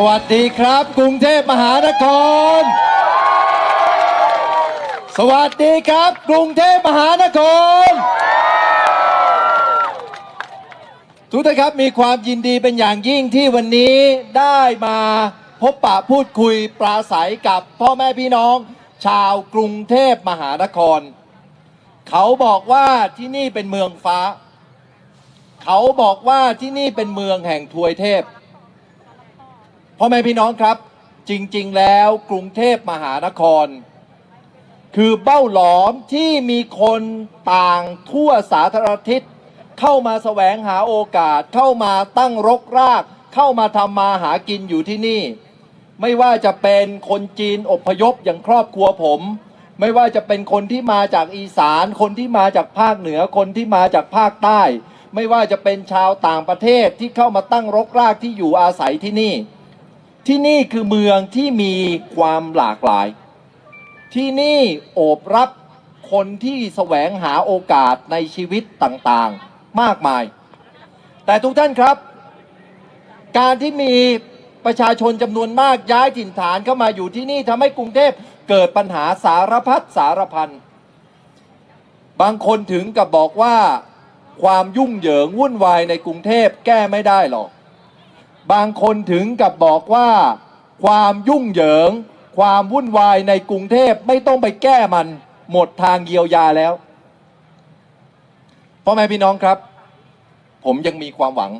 สวัสดีครับ กรุงเทพมหานคร สวัสดีครับ กรุงเทพมหานคร ทุกท่านครับมีความยินดีเป็นอย่างยิ่งที่วันนี้ได้มาพบปะพูดคุยปราศัยกับพ่อแม่พี่น้อง ชาวกรุงเทพมหานคร เขาบอกว่าที่นี่เป็นเมืองฟ้า เขาบอกว่าที่นี่เป็นเมืองแห่งทวยเทพ พ่อแม่พี่น้องครับ จริง ๆ แล้วกรุงเทพมหานคร คือเบ้าหลอมที่มีคนต่างทั่วสาธารณทิศ เข้ามาแสวงหาโอกาสเข้ามาตั้งรกราก เข้ามาทำมาหากินอยู่ที่นี่ ไม่ว่าจะเป็นคนจีนอพยพอย่างครอบครัวผม ไม่ว่าจะเป็นคนที่มาจากอีสาน คนที่มาจากภาคเหนือคนที่มาจากภาคใต้ ไม่ว่าจะเป็นชาวต่างประเทศที่เข้ามาตั้งรกรากที่อยู่อาศัยที่นี่ ที่นี่คือเมืองที่มีความหลากหลาย ที่นี่โอบรับคนที่แสวงหาโอกาสในชีวิตต่างๆมากมาย แต่ทุกท่านครับ การที่มีประชาชนจำนวนมากย้ายถิ่นฐานเข้ามาอยู่ที่นี่ทำให้กรุงเทพเกิดปัญหาสารพัดสารพัน บางคนถึงกับบอกว่าความยุ่งเหยิงวุ่นวายในกรุงเทพแก้ไม่ได้หรอก บางคนถึงกับบอกว่า ความยุ่งเหยิง ความวุ่นวายในกรุงเทพไม่ต้องไปแก้มัน หมดทางเยียวยาแล้วพ่อแม่พี่น้องครับ ผมยังมีความหวัง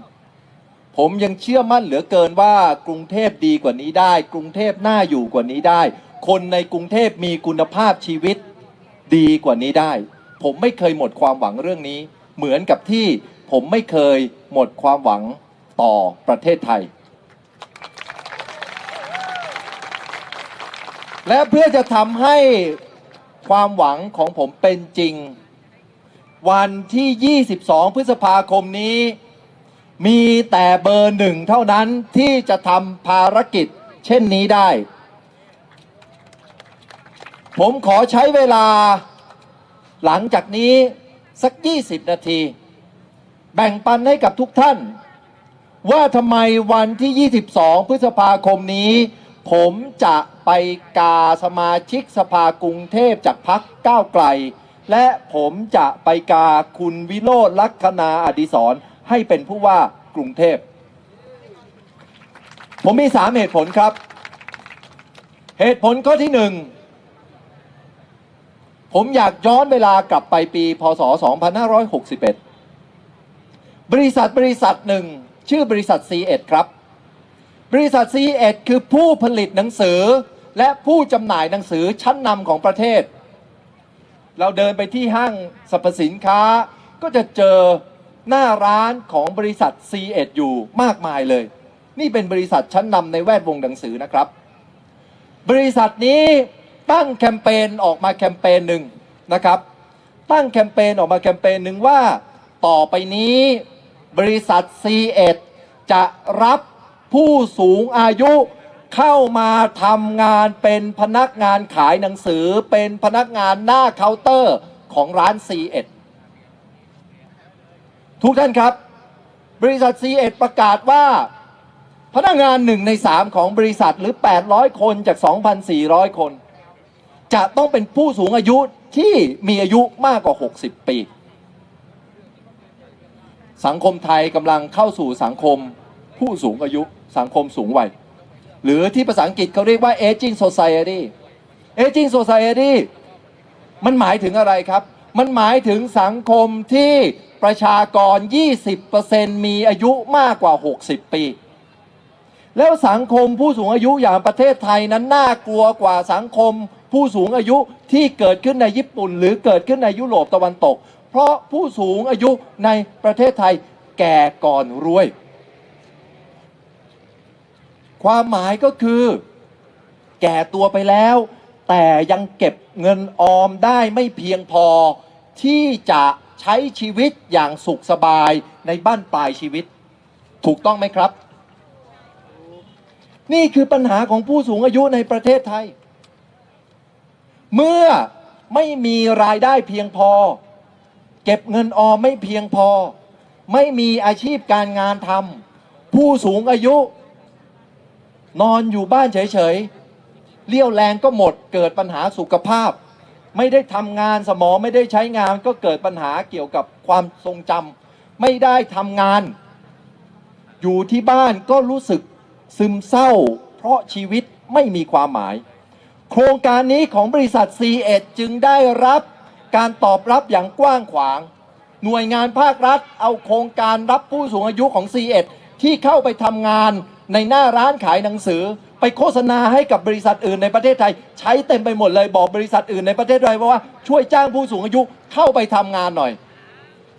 ผมยังเชื่อมั่นเหลือเกินว่ากรุงเทพดีกว่านี้ได้ กรุงเทพน่าอยู่กว่านี้ได้ คนในกรุงเทพมีคุณภาพชีวิตดีกว่านี้ได้ ผมไม่เคยหมดความหวังเรื่องนี้ เหมือนกับที่ผมไม่เคยหมดความหวัง ต่อประเทศไทย และเพื่อจะทำให้ความหวังของผมเป็นจริง วันที่ 22 พฤษภาคมนี้ มีแต่เบอร์หนึ่งเท่านั้นที่จะทำภารกิจเช่นนี้ได้ ผมขอใช้เวลาหลังจากนี้สัก 20 นาที แบ่งปันให้กับทุกท่าน ว่าทำไมวันที่ 22 พฤษภาคมนี้ ผมจะไปกาสมาชิกสภากรุงเทพจากพักก้าวไกล และผมจะไปกาคุณวิโรธลักษณาอดิศรให้เป็นผู้ว่ากรุงเทพ ผมมีสามเหตุผลครับ เหตุผลข้อที่หนึ่งผมอยากย้อนเวลากลับไปปี พศ 2561 บริษัทบริษัทหนึ่ง ชื่อบริษัท C1 ครับ บริษัท C1 คือผู้ผลิตหนังสือ และผู้จำหน่ายหนังสือชั้นนำของประเทศ เราเดินไปที่ห้างสรรพสินค้า ก็จะเจอหน้าร้านของบริษัท C1 อยู่มากมายเลย นี่เป็นบริษัทชั้นนำในแวดวงหนังสือนะครับ บริษัทนี้ตั้งแคมเปญออกมาแคมเปญหนึ่งนะครับ ตั้งแคมเปญออกมาแคมเปญหนึ่งว่า ต่อไปนี้ บริษัท C1 จะรับผู้สูงอายุเข้ามาทำงานเป็นพนักงานขายหนังสือเป็นพนักงานหน้าเคาน์เตอร์ของร้าน C1 ทุกท่านครับ บริษัท C1 ประกาศว่า พนักงานหนึ่งในสามของบริษัทหรือ 800 คนจาก 2,400 คน จะต้องเป็นผู้สูงอายุที่มีอายุมากกว่า 60 ปี สังคมไทยกำลังเข้าสู่สังคมผู้สูงอายุสังคมสูงวัย หรือที่ภาษาอังกฤษเขาเรียกว่า aging society aging society มันหมายถึงอะไรครับ มันหมายถึงสังคมที่ประชากร 20%มีอายุมากกว่า 60 ปี แล้วสังคมผู้สูงอายุอย่างประเทศไทยนั้นน่ากลัวกว่าสังคมผู้สูงอายุที่เกิดขึ้นในญี่ปุ่น หรือเกิดขึ้นในยุโรปตะวันตก เพราะผู้สูงอายุในประเทศไทยแก่ก่อนรวย ความหมายก็คือ แก่ตัวไปแล้ว แต่ยังเก็บเงินออมได้ไม่เพียงพอที่จะใช้ชีวิตอย่างสุขสบายในบ้านปลายชีวิต ถูกต้องไหมครับ นี่คือปัญหาของผู้สูงอายุในประเทศไทย เมื่อไม่มีรายได้เพียงพอ เก็บเงินออมไม่เพียงพอ ไม่มีอาชีพการงานทำผู้สูงอายุ นอนอยู่บ้านเฉยๆเลี้ยวแรงก็หมดเกิดปัญหาสุขภาพ ไม่ได้ทำงานสมองไม่ได้ใช้งานก็เกิดปัญหาเกี่ยวกับความทรงจำไม่ได้ทำงาน อยู่ที่บ้านก็รู้สึกซึมเศร้า เพราะชีวิตไม่มีความหมาย โครงการนี้ของบริษัท C1 จึงได้รับ การตอบรับอย่างกว้างขวาง หน่วยงานภาครัฐ เอาโครงการรับผู้สูงอายุของ C1 ที่เข้าไปทำงานในหน้าร้านขายหนังสือ ไปโฆษณาให้กับบริษัทอื่นในประเทศไทย ใช้เต็มไปหมดเลยบอกบริษัทอื่นในประเทศไทยว่าช่วยจ้างผู้สูงอายุเข้าไปทำงานหน่อย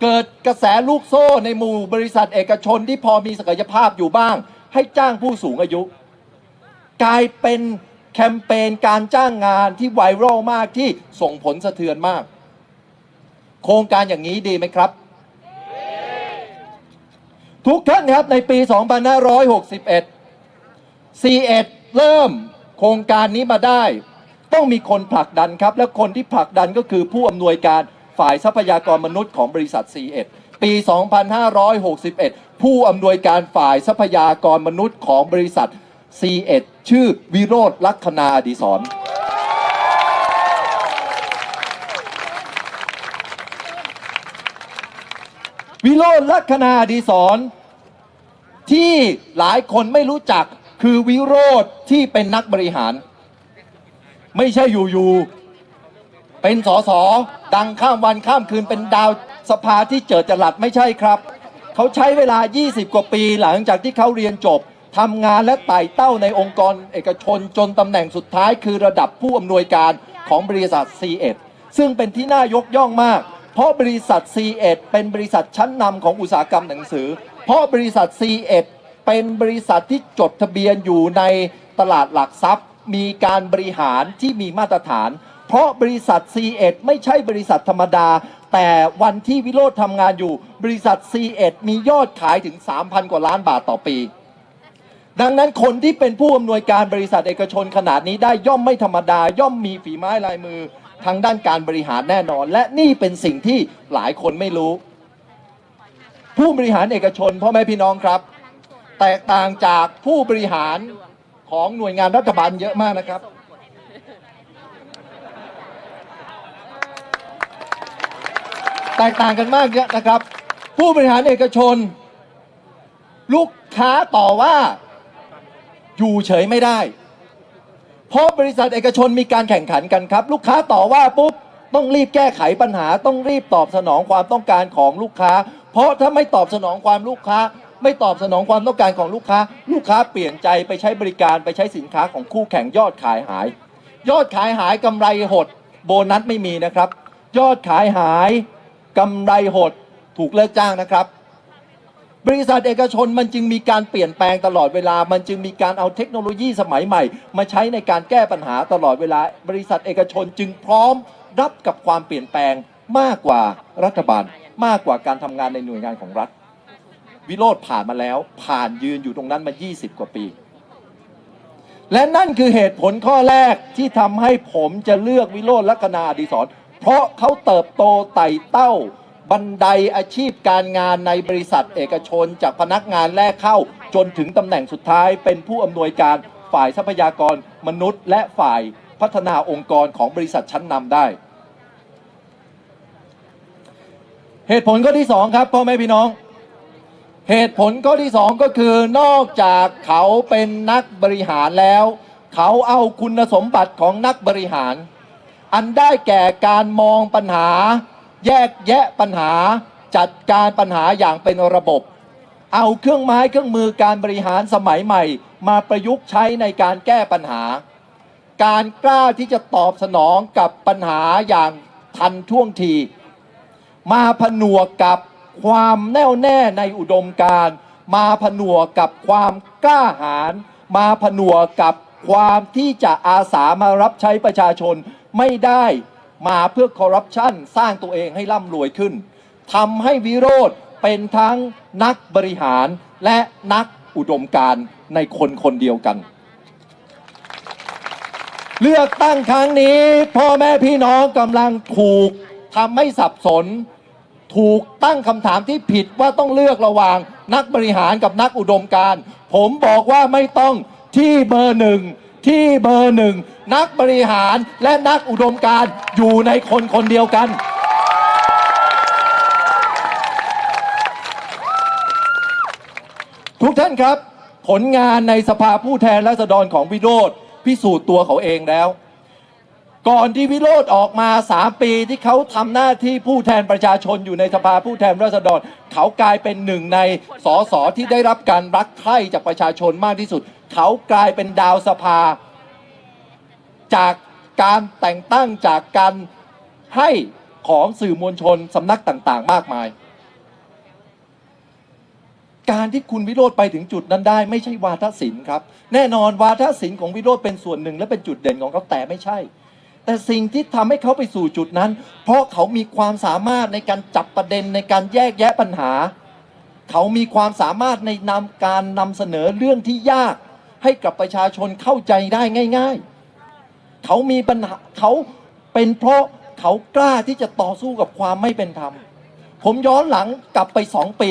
เกิดกระแสลูกโซ่ในหมู่บริษัทเอกชนที่พอมีศักยภาพอยู่บ้าง ให้จ้างผู้สูงอายุ กลายเป็นแคมเปญการจ้างงานที่ไวรัลมากที่ส่งผลสะเทือนมาก โครงการอย่างนี้ดีไหมครับ ทุกท่านครับในปี 2561 C1 เริ่มโครงการนี้มาได้ ต้องมีคนผลักดันครับ และคนที่ผลักดันก็คือผู้อำนวยการฝ่ายทรัพยากรมนุษย์ของบริษัท C1 ปี 2561 ผู้อำนวยการฝ่ายทรัพยากรมนุษย์ของบริษัท C1 ชื่อวิโรธลัคนาอดีศร วิโรธลัคนาดีศรที่หลายคนไม่รู้จักคือวิโรธที่เป็นนักบริหาร ไม่ใช่อยู่ๆเป็นสอสอดังข้ามวันข้ามคืนเป็นดาวสภาที่เจิดจรัสไม่ใช่ครับ เขาใช้เวลา 20 กว่าปีหลังจากที่เขาเรียนจบทำงานและไต่เต้าในองค์กรเอกชนจนตำแหน่งสุดท้ายคือระดับผู้อำนวยการของบริษัท C1 ซึ่งเป็นที่น่ายกย่องมาก เพราะบริษัท C1 เป็นบริษัทชั้นนำของอุตสาหกรรมหนังสือ เพราะบริษัท C1 เป็นบริษัทที่จดทะเบียนอยู่ในตลาดหลักทรัพย์ มีการบริหารที่มีมาตรฐาน เพราะบริษัท C1 ไม่ใช่บริษัทธรรมดา แต่วันที่วิโรธทำงานอยู่ บริษัท C1 มียอดขายถึง 3,000 กว่าล้านบาทต่อปี ดังนั้นคนที่เป็นผู้อำนวยการบริษัทเอกชนขนาดนี้ได้ย่อมไม่ธรรมดา ย่อมมีฝีไม้ลายมือ ทางด้านการบริหารแน่นอน และนี่เป็นสิ่งที่หลายคนไม่รู้ ผู้บริหารเอกชนพ่อแม่พี่น้องครับ แตกต่างจากผู้บริหารของหน่วยงานรัฐบาลเยอะมากนะครับ แตกต่างกันมากเยอะนะครับ ผู้บริหารเอกชน ลูกค้าต่อว่าอยู่เฉยไม่ได้ เพราะบริษัทเอกชนมีการแข่งขันกันครับ ลูกค้าต่อว่าปุ๊บต้องรีบแก้ไขปัญหาต้องรีบตอบสนองความต้องการของลูกค้า เพราะถ้าไม่ตอบสนองความลูกค้า ไม่ตอบสนองความต้องการของลูกค้า ลูกค้าเปลี่ยนใจไปใช้บริการไปใช้สินค้าของคู่แข่งยอดขายหาย ยอดขายหายกำไรหด โบนัสไม่มีนะครับ ยอดขายหายกำไรหด ถูกเลิกจ้างนะครับ บริษัทเอกชนมันจึงมีการเปลี่ยนแปลงตลอดเวลา มันจึงมีการเอาเทคโนโลยีสมัยใหม่ มาใช้ในการแก้ปัญหาตลอดเวลา บริษัทเอกชนจึงพร้อมรับกับความเปลี่ยนแปลงมากกว่ารัฐบาล มากกว่าการทำงานในหน่วยงานของรัฐ วิโรธผ่านมาแล้ว ผ่านยืนอยู่ตรงนั้นมา 20 กว่าปี และนั่นคือเหตุผลข้อแรกที่ทำให้ผมจะเลือกวิโรธลัคนาอดีศรเพราะเขาเติบโตไต่เต้า บันไดอาชีพการงานในบริษัทเอกชน จากพนักงานแรกเข้า จนถึงตำแหน่งสุดท้าย เป็นผู้อำนวยการฝ่ายทรัพยากรมนุษย์ และฝ่ายพัฒนาองค์กรของบริษัทชั้นนำได้ เหตุผลข้อที่สองครับพ่อแม่พี่น้อง เหตุผลข้อที่สองก็คือนอกจากเขาเป็นนักบริหารแล้ว เขาเอาคุณสมบัติของนักบริหาร อันได้แก่การมองปัญหา แยกแยะปัญหาจัดการปัญหาอย่างเป็นระบบ เอาเครื่องไม้เครื่องมือการบริหารสมัยใหม่ มาประยุกต์ใช้ในการแก้ปัญหา การกล้าที่จะตอบสนองกับปัญหาอย่างทันท่วงที มาผนวกกับความแน่วแน่ในอุดมการณ์มาผนวกกับความกล้าหาญมาผนวกกับความที่จะอาสามารับใช้ประชาชนไม่ได้ มาเพื่อคอร์รัปชันสร้างตัวเองให้ร่ำรวยขึ้นทำให้วิโรธเป็นทั้งนักบริหารและนักอุดมการณ์ในคนคนเดียวกัน เลือกตั้งครั้งนี้พ่อแม่พี่น้องกำลังถูกทำให้สับสน ถูกตั้งคำถามที่ผิดว่าต้องเลือกระหว่างนักบริหารกับนักอุดมการ ผมบอกว่าไม่ต้องที่เบอร์หนึ่ง ที่เบอร์หนึ่งนักบริหารและนักอุดมการอยู่ในคนคนเดียวกัน ทุกท่านครับ ผลงานในสภาผู้แทนราษฎรของวิโรธพิสูจน์ตัวเขาเองแล้ว ก่อนที่วิโรธออกมา 3 ปีที่เขาทำหน้าที่ผู้แทนประชาชนอยู่ในสภาผู้แทนราษฎร เขากลายเป็นหนึ่งในสสที่ได้รับการรักใคร่จากประชาชนมากที่สุด เขากลายเป็นดาวสภา จากการแต่งตั้งจากการให้ของสื่อมวลชนสำนักต่างๆ มากมาย การที่คุณวิโรธไปถึงจุดนั้นได้ ไม่ใช่วาทศิลป์ครับ แน่นอนวาทศิลป์ของวิโรธเป็นส่วนหนึ่งและเป็นจุดเด่นของเขาแต่ไม่ใช่ แต่สิ่งที่ทำให้เขาไปสู่จุดนั้น เพราะเขามีความสามารถในการจับประเด็นในการแยกแยะปัญหา เขามีความสามารถในนำการนำเสนอเรื่องที่ยาก ให้กับประชาชนเข้าใจได้ง่าย ๆ เขามีปัญหาเขาเป็นเพราะเขากล้าที่จะต่อสู้กับความไม่เป็นธรรม ผมย้อนหลังกลับไปสองปี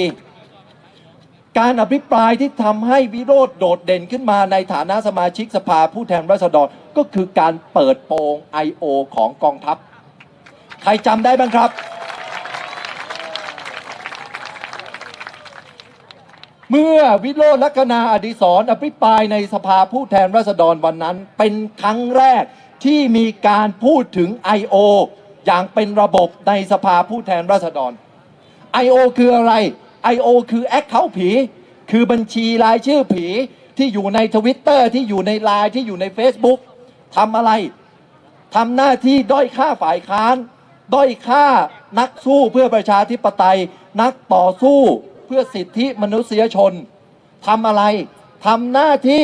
การอภิปรายที่ทำให้วิโรธโดดเด่นขึ้นมาในฐานะสมาชิกสภาผู้แทนราษฎรก็คือการเปิดโปง I.O. ของกองทัพ ใครจำได้บ้างครับ เมื่อวิโรจน์ลักนาอดิศรอภิปรายในสภาผู้แทนราษฎรวันนั้น เป็นครั้งแรกที่มีการพูดถึง I.O. อย่างเป็นระบบในสภาผู้แทนราษฎร I.O. คืออะไร I.O. คือแอคเคาท์ผี คือบัญชีรายชื่อผีที่อยู่ในทวิตเตอร์ที่อยู่ในไลน์ที่อยู่ใน Facebook ทำอะไรทำหน้าที่ด้อยค่าฝ่ายค้าน ด้อยค่านักสู้เพื่อประชาธิปไตย นักต่อสู้เพื่อสิทธิมนุษยชนทำอะไรทำหน้าที่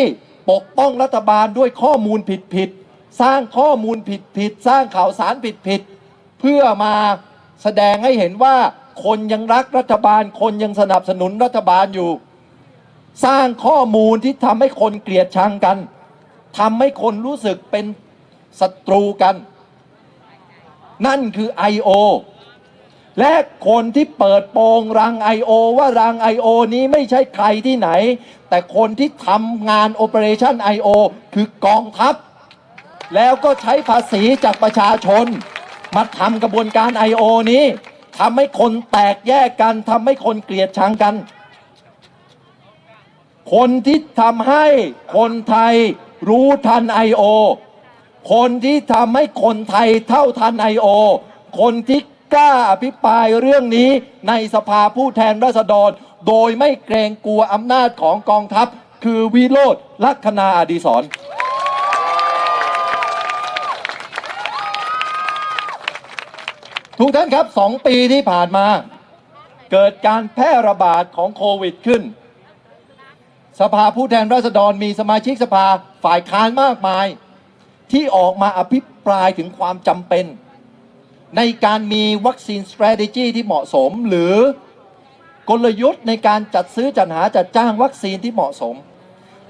ปกป้องรัฐบาลด้วยข้อมูลผิดๆสร้างข้อมูลผิดๆสร้างข่าวสารผิดๆเพื่อมาแสดงให้เห็นว่า คนยังรักรัฐบาล คนยังสนับสนุนรัฐบาลอยู่ สร้างข้อมูลที่ทำให้คนเกลียดชังกันทำให้คนรู้สึกเป็นศัตรูกัน นั่นคือ I.O. และคนที่เปิดโปงรัง I.O. ว่ารัง I.O. นี้ไม่ใช่ใครที่ไหน แต่คนที่ทำงาน Operation I.O. คือกองทัพ แล้วก็ใช้ภาษีจากประชาชน มาทำกระบวนการ I.O. นี้ ทำให้คนแตกแยกกันทำให้คนเกลียดชังกัน คนที่ทำให้คนไทยรู้ทัน I.O. คนที่ทำให้คนไทยเท่าทัน I.O. คนที่กล้าอภิปรายเรื่องนี้ในสภาผู้แทนราษฎร โดยไม่เกรงกลัวอำนาจของกองทัพ คือวิโรธลักษณาอดีศร ทุกท่านครับสองปีที่ผ่านมา เกิดการแพร่ระบาดของโควิดขึ้น สภาผู้แทนราษฎรมีสมาชิกสภาฝ่ายค้านมากมาย ที่ออกมาอภิปรายถึงความจำเป็น ในการมีวัคซีน strategy ที่เหมาะสม หรือกลยุทธ์ในการจัดซื้อจัดหาจัดจ้างวัคซีนที่เหมาะสม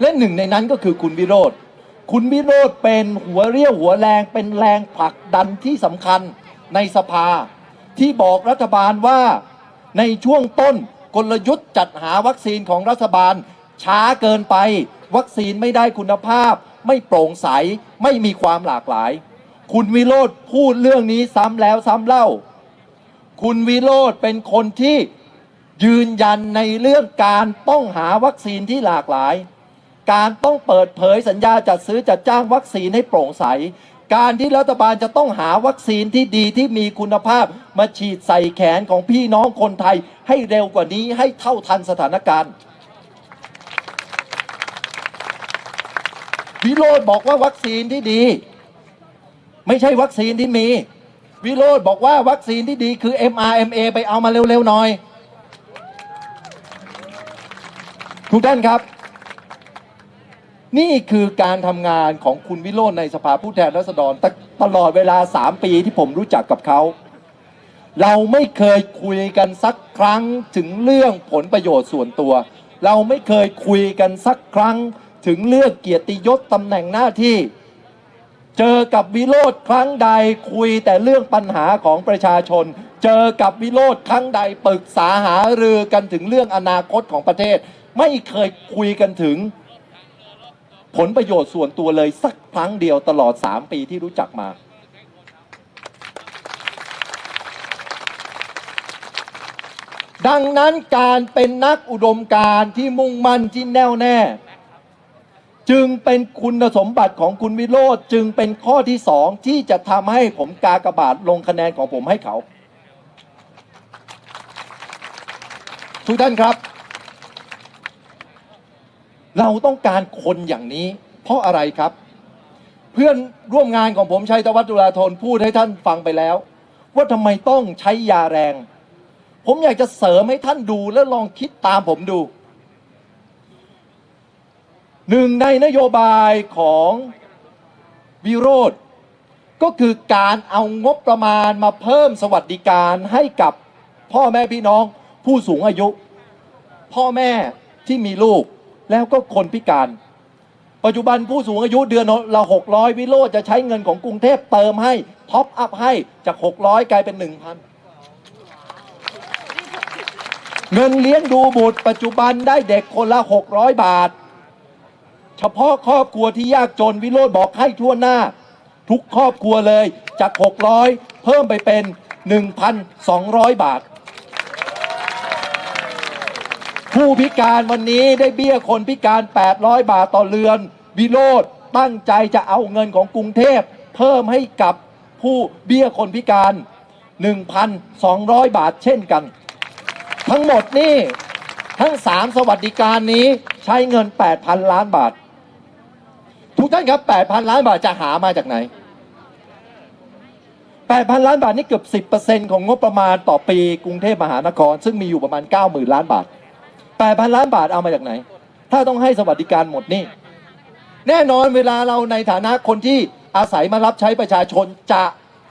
และหนึ่งในนั้นก็คือคุณวิโรธคุณวิโรธเป็นหัวเรี่ยวหัวแรงเป็นแรงผลักดันที่สำคัญ ในสภาที่บอกรัฐบาลว่าในช่วงต้นกลยุทธ์จัดหาวัคซีนของรัฐบาล ช้าเกินไป วัคซีนไม่ได้คุณภาพ ไม่โปร่งใสไม่มีความหลากหลาย คุณวิโรธพูดเรื่องนี้ซ้ำแล้วซ้ำเล่า คุณวิโรธเป็นคนที่ยืนยันในเรื่องการต้องหาวัคซีนที่หลากหลาย การต้องเปิดเผยสัญญาจัดซื้อจัดจ้างวัคซีนให้โปร่งใส การที่รัฐบาลจะต้องหาวัคซีนที่ดีที่มีคุณภาพ มาฉีดใส่แขนของพี่น้องคนไทยให้เร็วกว่านี้ให้เท่าทันสถานการณ์วิโรธบอกว่าวัคซีนที่ดี ไม่ใช่วัคซีนที่มี วิโรธบอกว่าวัคซีนที่ดีคือ mRNA ไปเอามาเร็วๆหน่อยทุกท่านครับ นี่คือการทำงานของคุณวิโรจน์ในสภาผู้แทนราษฎรตตลอดเวลา 3 ปีที่ผมรู้จักกับเขา เราไม่เคยคุยกันสักครั้งถึงเรื่องผลประโยชน์ส่วนตัว เราไม่เคยคุยกันสักครั้งถึงเรื่องเกียรติยศตำแหน่งหน้าที่ เจอกับวิโรธครั้งใดคุยแต่เรื่องปัญหาของประชาชน เจอกับวิโรธครั้งใดปรึกษาหารือกันถึงเรื่องอนาคตของประเทศ ไม่เคยคุยกันถึง ผลประโยชน์ส่วนตัวเลยสักครั้งเดียวตลอด 3 ปีที่รู้จักมา ดังนั้นการเป็นนักอุดมการที่มุ่งมั่นที่แน่วแน่ จึงเป็นคุณสมบัติของคุณวิโรธจึงเป็นข้อที่สองที่จะทำให้ผมกากบาทลงคะแนนของผมให้เขา ทุกท่านครับ เราต้องการคนอย่างนี้ เพราะอะไรครับ เพื่อนร่วมงานของผมชัยตวัฒน์จุฬาธนพูดให้ท่านฟังไปแล้ว ว่าทำไมต้องใช้ยาแรง ผมอยากจะเสริมให้ท่านดูและลองคิดตามผมดูหนึ่งในนโยบายของวิโรธก็คือการเอางบประมาณมาเพิ่มสวัสดิการให้กับพ่อแม่พี่น้องผู้สูงอายุ พ่อแม่ที่มีลูก แล้วก็คนพิการ ปัจจุบันผู้สูงอายุเดือนละ600วิโรธจะใช้เงินของกรุงเทพเติมให้ ท็อปอัพให้จาก600กลายเป็น1,000เงินเลี้ยงดูบุตรปัจจุบันได้เด็กคนละ 600 บาท เฉพาะครอบครัวที่ยากจนวิโรธบอกให้ทั่วหน้า ทุกครอบครัวเลยจาก 600 เพิ่มไปเป็น 1,200 บาท ผู้พิการวันนี้ได้เบี้ยคนพิการ 800 บาทต่อเรือน วิโรธตั้งใจจะเอาเงินของกรุงเทพ เพิ่มให้กับผู้เบี้ยคนพิการ 1,200 บาทเช่นกัน ทั้งหมดนี่ทั้ง 3 สวัสดิการนี้ใช้เงิน 8,000 ล้านบาท ทุกท่านครับ 8,000 ล้านบาทจะหามาจากไหน 8,000 ล้านบาทนี่เกือบ 10%ของงบประมาณต่อปีกรุงเทพมหานคร ซึ่งมีอยู่ประมาณ 90,000 ล้านบาท 8,000 ล้านบาทเอามาจากไหน ถ้าต้องให้สวัสดิการหมดนี่ แน่นอนเวลาเราในฐานะคนที่อาศัยมารับใช้ประชาชนจะ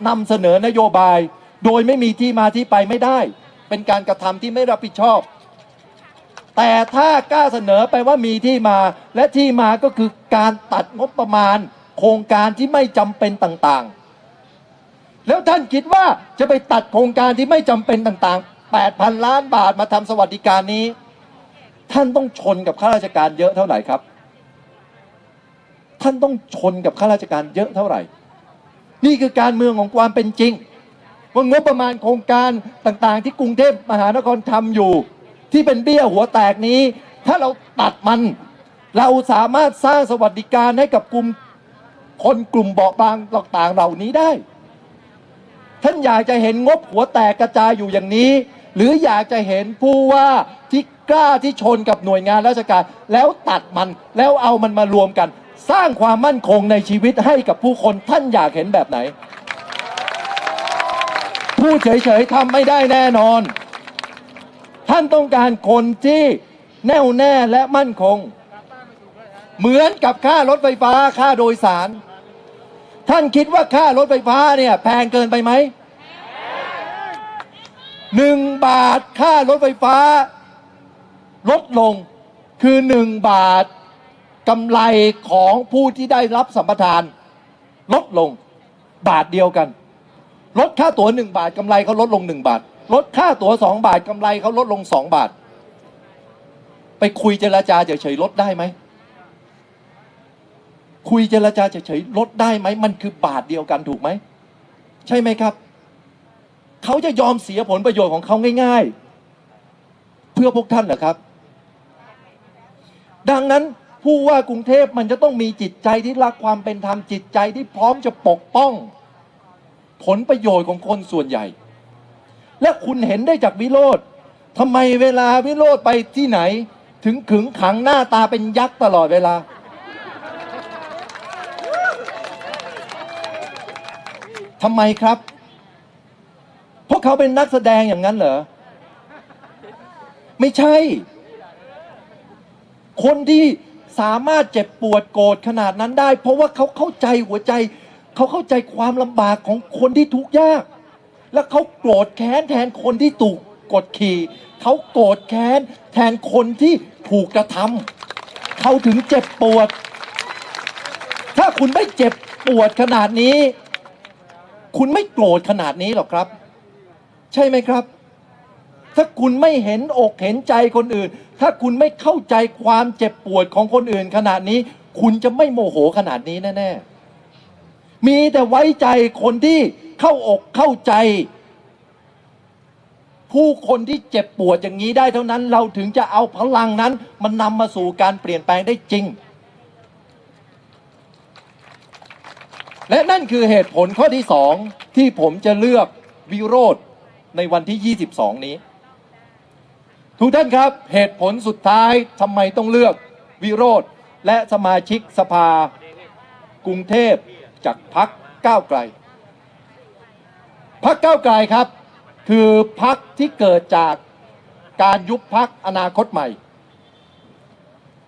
นำเสนอนโยบาย โดยไม่มีที่มาที่ไปไม่ได้ เป็นการกระทำที่ไม่รับผิดชอบ แต่ถ้ากล้าเสนอไปว่ามีที่มาและที่มาก็คือการตัดงบประมาณ โครงการที่ไม่จำเป็นต่างๆ แล้วท่านคิดว่าจะไปตัดโครงการที่ไม่จำเป็นต่างๆ8,000 ล้านบาทมาทำสวัสดิการนี้ ท่านต้องชนกับข้าราชการเยอะเท่าไหร่ครับ ท่านต้องชนกับข้าราชการเยอะเท่าไหร่ นี่คือการเมืองของความเป็นจริงว่างบประมาณโครงการต่างๆ ที่กรุงเทพมหานครทำอยู่ ที่เป็นเบี้ยหัวแตกนี้ ถ้าเราตัดมัน เราสามารถสร้างสวัสดิการให้กับกลุ่มคนกลุ่มเบาะบางต่างๆเหล่านี้ได้ ท่านอยากจะเห็นงบหัวแตกกระจายอยู่อย่างนี้ หรืออยากจะเห็นผู้ว่าที่ กล้าที่ชนกับหน่วยงานราชการ แล้วตัดมันแล้วเอามันมารวมกัน สร้างความมั่นคงในชีวิตให้กับผู้คนท่านอยากเห็นแบบไหนพูดเฉยๆทำไม่ได้แน่นอน ท่านต้องการคนที่แน่วแน่และมั่นคง เหมือนกับค่ารถไฟฟ้าค่าโดยสาร ท่านคิดว่าค่ารถไฟฟ้าเนี่ยแพงเกินไปไหมหนึ่งบาทค่ารถไฟฟ้า ลดลงคือหนึ่งบาทกำไรของผู้ที่ได้รับสัมปทาน ลดลงบาทเดียวกัน ลดค่าตั๋วหนึ่งบาทกำไรเขาลดลงหนึ่งบาท ลดค่าตั๋วสองบาทกำไรเขาลดลงสองบาท ไปคุยเจรจาเฉยๆลดได้ไหมคุยเจรจาเฉยๆลดได้ไหมมันคือบาทเดียวกันถูกไหม ใช่ไหมครับ เขาจะยอมเสียผลประโยชน์ของเขาง่าย ๆ เพื่อพวกท่านเหรอครับ ดังนั้นผู้ว่ากรุงเทพมันจะต้องมีจิตใจที่รักความเป็นธรรมจิตใจที่พร้อมจะปกป้อง ผลประโยชน์ของคนส่วนใหญ่ และคุณเห็นได้จากวิโรธทำไมเวลาวิโรธไปที่ไหน ถึงขึงขังหน้าตาเป็นยักษ์ตลอดเวลา ทำไมครับ พวกเขาเป็นนักแสดงอย่างนั้นเหรอ ไม่ใช่ คนที่สามารถเจ็บปวดโกรธขนาดนั้นได้ เพราะว่าเขาเข้าใจหัวใจ เขาเข้าใจความลำบากของคนที่ทุกข์ยาก และเขาโกรธแค้นแทนคนที่ถูกกดขี่ เขาโกรธแค้นแทนคนที่ถูกกระทำเขาถึงเจ็บปวด ถ้าคุณไม่เจ็บปวดขนาดนี้ คุณไม่โกรธขนาดนี้หรอกครับ ใช่ไหมครับ ถ้าคุณไม่เห็นอกเห็นใจคนอื่น ถ้าคุณไม่เข้าใจความเจ็บปวดของคนอื่นขนาดนี้ คุณจะไม่โมโหขนาดนี้แน่ๆ มีแต่ไว้ใจคนที่เข้าอกเข้าใจ ผู้คนที่เจ็บปวดอย่างนี้ได้เท่านั้น เราถึงจะเอาพลังนั้น มันนำมาสู่การเปลี่ยนแปลงได้จริง และนั่นคือเหตุผลข้อที่สองที่ผมจะเลือกวิโรธในวันที่ 22 นี้ ทุกท่านครับ เหตุผลสุดท้ายทำไมต้องเลือกวิโรธและสมาชิกสภากรุงเทพจากพักก้าวไกลพักก้าวไกลครับ คือพักที่เกิดจากการยุบพักอนาคตใหม่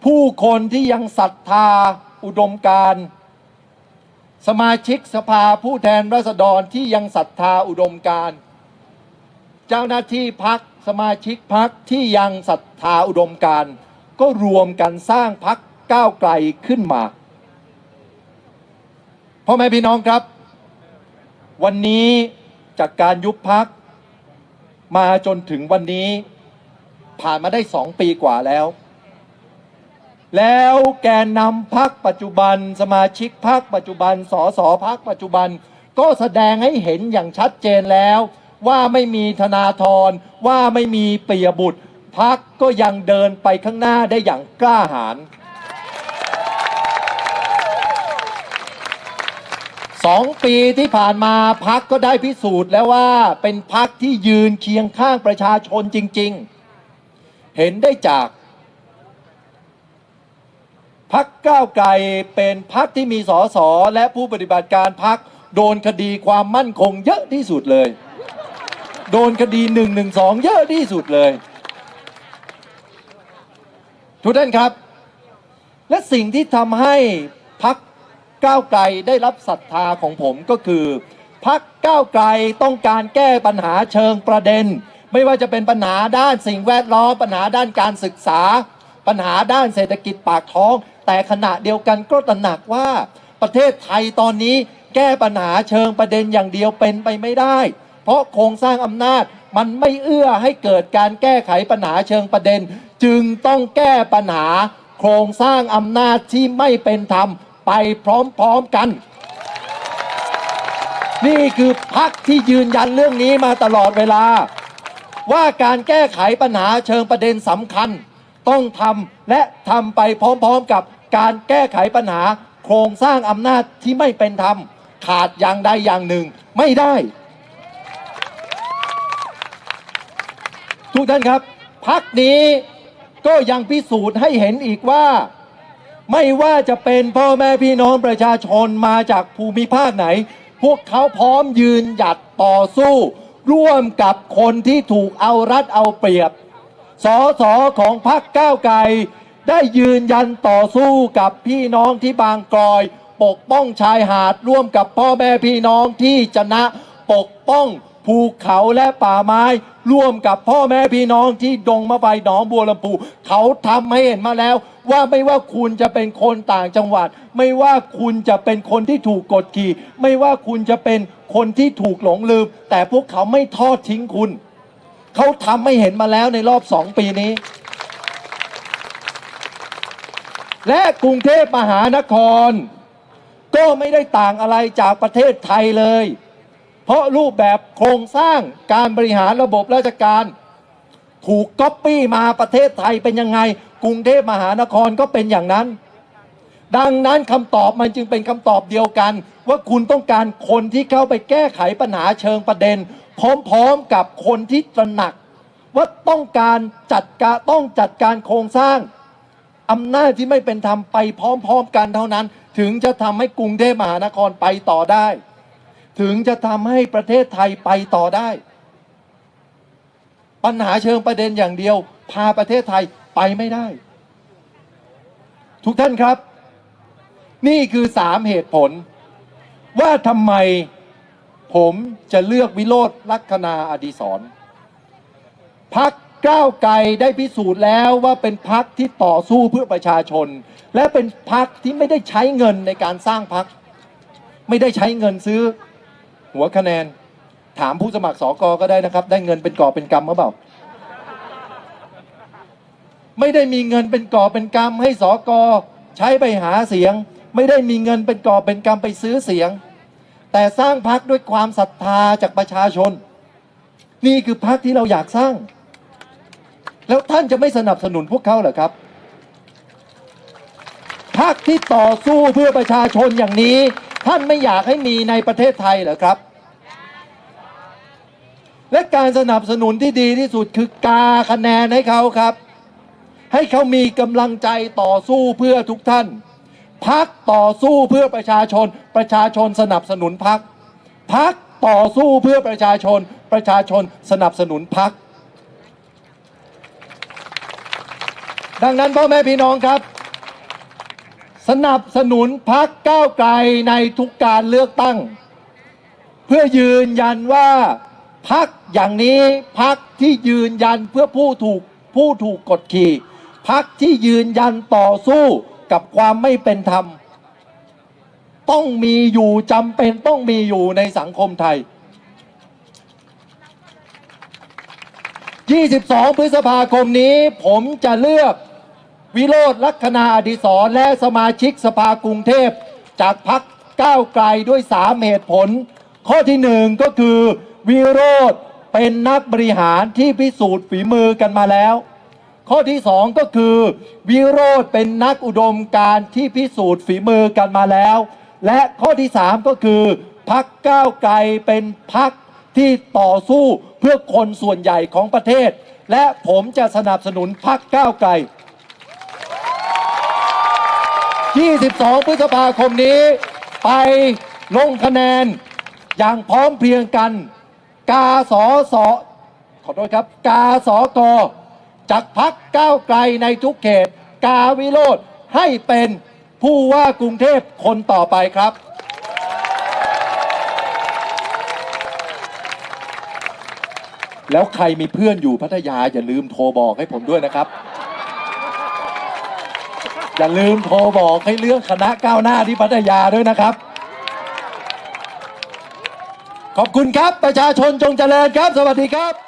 ผู้คนที่ยังศรัทธาอุดมการสมาชิกสภาผู้แทนราษฎรที่ยังศรัทธาอุดมการ เจ้าหน้าที่พัก สมาชิกพักที่ยังศรัทธาอุดมการ ก็รวมกันสร้างพักก้าวไกลขึ้นมาพ่อแม่พี่น้องครับ วันนี้จากการยุบพักมาจนถึงวันนี้ ผ่านมาได้สองปีกว่าแล้ว แล้วแกนนำพักปัจจุบัน สมาชิกพักปัจจุบันสสพักปัจจุบัน ก็แสดงให้เห็นอย่างชัดเจนแล้ว ว่าไม่มีธนาธรว่าไม่มีปิยบุตรพักก็ยังเดินไปข้างหน้าได้อย่างกล้าหาญสองปีที่ผ่านมาพักก็ได้พิสูจน์แล้วว่าเป็นพักที่ยืนเคียงข้างประชาชนจริง ๆ เห็นได้จากพักก้าวไกลเป็นพักที่มีสสและผู้ปฏิบัติการพักโดนคดีความมั่นคงเยอะที่สุดเลย โดนคดีหนึ่งหนึ่งสองเยอะที่สุดเลย ทุกท่านครับ และสิ่งที่ทำให้พักก้าวไกลได้รับศรัทธาของผมก็คือพักก้าวไกลต้องการแก้ปัญหาเชิงประเด็น ไม่ว่าจะเป็นปัญหาด้านสิ่งแวดล้อมปัญหาด้านการศึกษา ปัญหาด้านเศรษฐกิจปากท้อง แต่ขณะเดียวกันก็ตระหนักว่าประเทศไทยตอนนี้แก้ปัญหาเชิงประเด็นอย่างเดียวเป็นไปไม่ได้ เพราะโครงสร้างอำนาจมันไม่เอื้อให้เกิดการแก้ไขปัญหาเชิงประเด็น จึงต้องแก้ปัญหาโครงสร้างอำนาจที่ไม่เป็นธรรมไปพร้อมๆกัน นี่คือพักที่ยืนยันเรื่องนี้มาตลอดเวลา ว่าการแก้ไขปัญหาเชิงประเด็นสำคัญ ต้องทำและทำไปพร้อมๆกับการแก้ไขปัญหาโครงสร้างอำนาจที่ไม่เป็นธรรมขาดอย่างใดอย่างหนึ่งไม่ได้ ทุกท่านครับ พักนี้ก็ยังพิสูจน์ให้เห็นอีกว่า ไม่ว่าจะเป็นพ่อแม่พี่น้องประชาชนมาจากภูมิภาคไหน พวกเขาพร้อมยืนหยัดต่อสู้ ร่วมกับคนที่ถูกเอารัดเอาเปรียบสอสอของพรรคก้าวไกลได้ยืนยันต่อสู้กับพี่น้องที่บางกรอย ปกป้องชายหาดร่วมกับพ่อแม่พี่น้องที่จะนะปกป้อง ภูเขาและป่าไม้ ร่วมกับพ่อแม่พี่น้องที่ดงมะไฟหนองบัวลำพูเขาทำให้เห็นมาแล้ว ว่าไม่ว่าคุณจะเป็นคนต่างจังหวัด ไม่ว่าคุณจะเป็นคนที่ถูกกดขี่ ไม่ว่าคุณจะเป็นคนที่ถูกหลงลืม แต่พวกเขาไม่ทอดทิ้งคุณ เขาทำให้เห็นมาแล้วในรอบสองปีนี้ และกรุงเทพมหานคร ก็ไม่ได้ต่างอะไรจากประเทศไทยเลย เพราะรูปแบบโครงสร้างการบริหารระบบราชการ ถูกก๊อปปี้มาประเทศไทยเป็นยังไง กรุงเทพมหานครก็เป็นอย่างนั้น ดังนั้นคำตอบมันจึงเป็นคำตอบเดียวกัน ว่าคุณต้องการคนที่เข้าไปแก้ไขปัญหาเชิงประเด็น พร้อมๆกับคนที่ตระหนัก ว่าต้องการจัดการต้องจัดการโครงสร้างอำนาจที่ไม่เป็นธรรมไปพร้อมๆกันเท่านั้น ถึงจะทำให้กรุงเทพมหานครไปต่อได้ ถึงจะทำให้ประเทศไทยไปต่อได้ ปัญหาเชิงประเด็นอย่างเดียว พาประเทศไทยไปไม่ได้ ทุกท่านครับ นี่คือสามเหตุผล ว่าทำไมผมจะเลือกวิโรธลัคนาอดีศรพักก้าวไกลได้พิสูจน์แล้วว่าเป็นพักที่ต่อสู้เพื่อประชาชน และเป็นพักที่ไม่ได้ใช้เงินในการสร้างพัก ไม่ได้ใช้เงินซื้อ หัวคะแนน ถามผู้สมัครสอกอก็ได้นะครับ ได้เงินเป็นก่อเป็นกำหรือเปล่า ไม่ได้มีเงินเป็นก่อเป็นกำให้สอกอใช้ไปหาเสียง ไม่ได้มีเงินเป็นกอบเป็นกำไปซื้อเสียง แต่สร้างพักด้วยความศรัทธาจากประชาชน นี่คือพักที่เราอยากสร้าง แล้วท่านจะไม่สนับสนุนพวกเขาเหรอครับพักที่ต่อสู้เพื่อประชาชนอย่างนี้ ท่านไม่อยากให้มีในประเทศไทยเหรอครับ และการสนับสนุนที่ดีที่สุดคือกาคะแนนให้เขาครับ ให้เขามีกำลังใจต่อสู้เพื่อทุกท่านพักต่อสู้เพื่อประชาชน ประชาชนสนับสนุนพักพักต่อสู้เพื่อประชาชน ประชาชนสนับสนุนพักดังนั้นพ่อแม่พี่น้องครับ สนับสนุนพักก้าวไกลในทุกการเลือกตั้ง เพื่อยืนยันว่าพักอย่างนี้พักที่ยืนยันเพื่อผู้ถูกผู้ถูกกดขี่พักที่ยืนยันต่อสู้กับความไม่เป็นธรรม ต้องมีอยู่จำเป็นต้องมีอยู่ในสังคมไทย 22 พฤษภาคมนี้ผมจะเลือก วิโรธลัคนาอดิศรและสมาชิกสภากรุงเทพ จากพักก้าวไกลด้วยสามเหตุผล ข้อที่หนึ่งก็คือวิโรธเป็นนักบริหารที่พิสูจน์ฝีมือกันมาแล้ว ข้อที่สองก็คือวิโรธเป็นนักอุดมการที่พิสูจน์ฝีมือกันมาแล้ว และข้อที่สามก็คือพักก้าวไกลเป็นพักที่ต่อสู้เพื่อคนส่วนใหญ่ของประเทศ และผมจะสนับสนุนพักก้าวไกล 22 พฤษภาคมนี้ ไปลงคะแนนอย่างพร้อมเพรียงกัน กาสอสอขอโทษครับ กาสอกอจากพักก้าวไกลในทุกเขต กาวิโรธให้เป็นผู้ว่ากรุงเทพคนต่อไปครับ แล้วใครมีเพื่อนอยู่พัทยาอย่าลืมโทรบอกให้ผมด้วยนะครับ อย่าลืมโทรบอกให้เลือกคณะก้าวหน้าที่พัทยาด้วยนะครับ ขอบคุณครับประชาชนจงเจริญครับ สวัสดีครับ